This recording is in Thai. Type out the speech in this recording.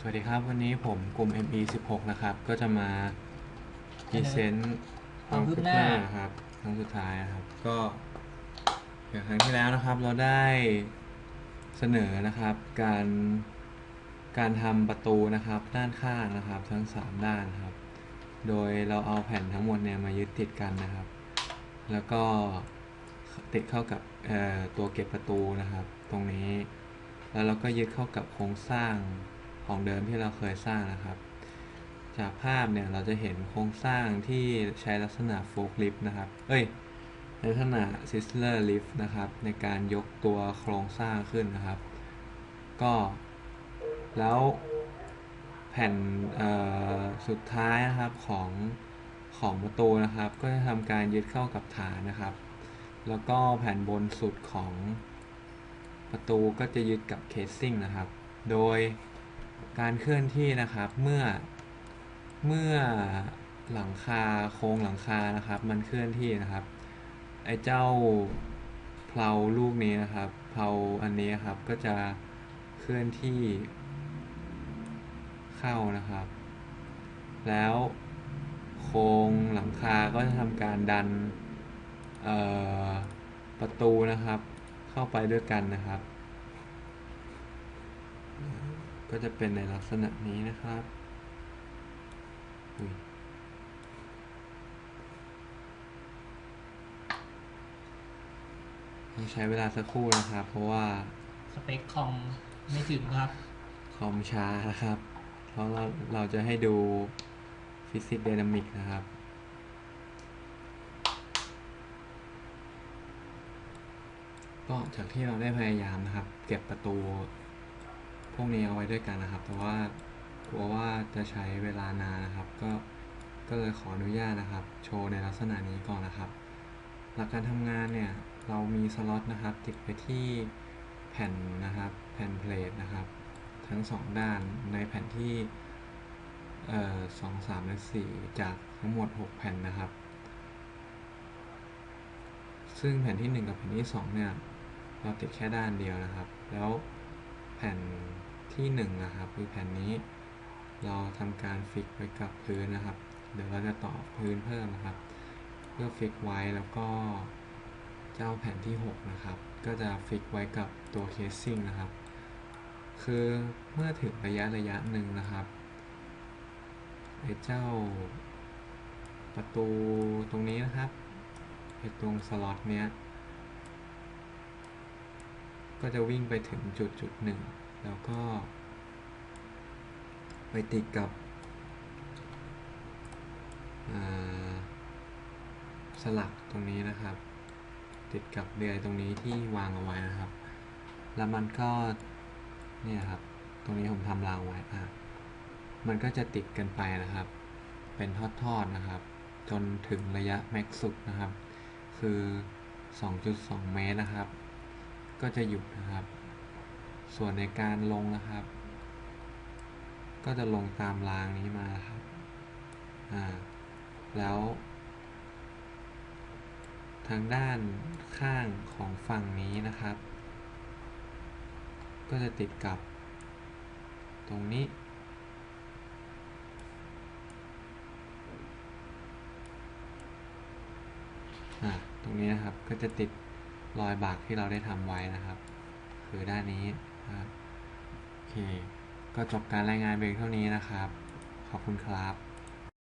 สวัสดีครับ วันนี้ผมกลุ่ม ME 16 นะครับ ก็จะมาพรีเซนต์ความคืบหน้าครับครั้งสุดท้ายนะครับ ก็อย่างครั้งที่แล้วนะครับ เราได้เสนอนะครับ การการทำประตูนะครับ ด้านข้างนะครับ ทั้ง 3 ด้านครับ โดยเราเอาแผ่นทั้งหมดเนี่ยมายึดติดกันนะครับ แล้วก็ติดเข้ากับเอ่อตัวเก็บประตูนะครับ ตรงนี้ แล้วเราก็ยึดเข้ากับโครงสร้าง ของเดิมที่เราเคยสร้างนะครับ จากภาพเนี่ยเราจะเห็นโครงสร้างที่ใช้ลักษณะโฟล์ลิฟต์นะครับ เอ้ยลักษณะซิสเลอร์ลิฟต์นะครับ ในการยกตัวโครงสร้างขึ้นนะครับ ก็แล้วแผ่นสุดท้ายนะครับของของประตูนะครับ ก็จะทำการยึดเข้ากับฐานนะครับ แล้วก็แผ่นบนสุดของประตูก็จะยึดกับเคสซิ่งนะครับ โดย การเคลื่อนที่นะครับเมื่อเมื่อหลังคาโครงหลังคานะครับ มันเคลื่อนที่นะครับไอ้เจ้าเพลาลูกนี้นะครับเพลาอันนี้ครับก็จะเคลื่อนที่เข้านะครับ แล้วโครงหลังคาก็จะทำการดันประตูนะครับ เข้าไปด้วยกันนะครับ ก็จะเป็นในลักษณะนี้นะครับอุ๊ยต้องใช้เวลาสักครู่นะครับ เพราะว่าสเปคคอมไม่ถึงครับ คอมช้านะครับ เพราะเราเราจะให้ดูฟิสิกส์ d y นามิกนะครับก็จากที่เราได้พยายามนะครับ เก็บประตูพ วกนี้เอาไว้ด้วยกันนะครับ แต่ว่ากลัวว่าจะใช้เวลานานนะครับ ก็ก็เลยขออนุญาตนะครับ โชว์ในลักษณะนี้ก่อนนะครับ หลักการทำงานเนี่ยเรามีสล็อตนะครับ ติดไปที่แผ่นนะครับแผ่นเพลทนะครับ ทั้งสองด้านในแผ่นที่สองสามและสี่จากทั้งหมด 6 แผ่นนะครับ ซึ่งแผ่นที่ 1 กับแผ่นที่ 2 เนี่ย เราติดแค่ด้านเดียวนะครับ แล้วแผ่น ที่1นะครับคือแผ่นนี้ เราทำการฟิกไว้กับพื้นนะครับ เดี๋ยวเราจะต่อพื้นเพิ่มนะครับ เพื่อฟิกไว้แล้วก็เจ้าแผ่นที่ 6 นะครับ ก็จะฟิกไว้กับตัวเคสซิ่งนะครับ คือเมื่อถึงระยะระยะหนึ่งนะครับไอ้เจ้าประตูตรงนี้นะครับไอ้ตรงสล็อตเนี้ยก็จะวิ่งไปถึงจุดจุดหนึ่ง แล้วก็ ไปติดกับสลักตรงนี้นะครับ ติดกับเดือยตรงนี้ที่วางเอาไว้นะครับ แล้วมันก็เนี่ยครับ ตรงนี้ผมทำรางไว้อะมันก็จะติดกันไปนะครับ เป็นทอดๆนะครับ จนถึงระยะแม็กซ์สุดนะครับ คือ 2.2 เมตรนะครับ ก็จะหยุดนะครับ ส่วนในการลงนะครับ ก็จะลงตามรางนี้มาครับอ่าแล้ว ทางด้านข้างของฝั่งนี้นะครับ ก็จะติดกับ ตรงนี้อตรงนี้นะครับก็จะติดรอยบากที่เราได้ทำไว้นะครับ คือด้านนี้ นะครับ โอเค ก็จบการรายงานเบรกเท่านี้นะครับ ขอบคุณครับ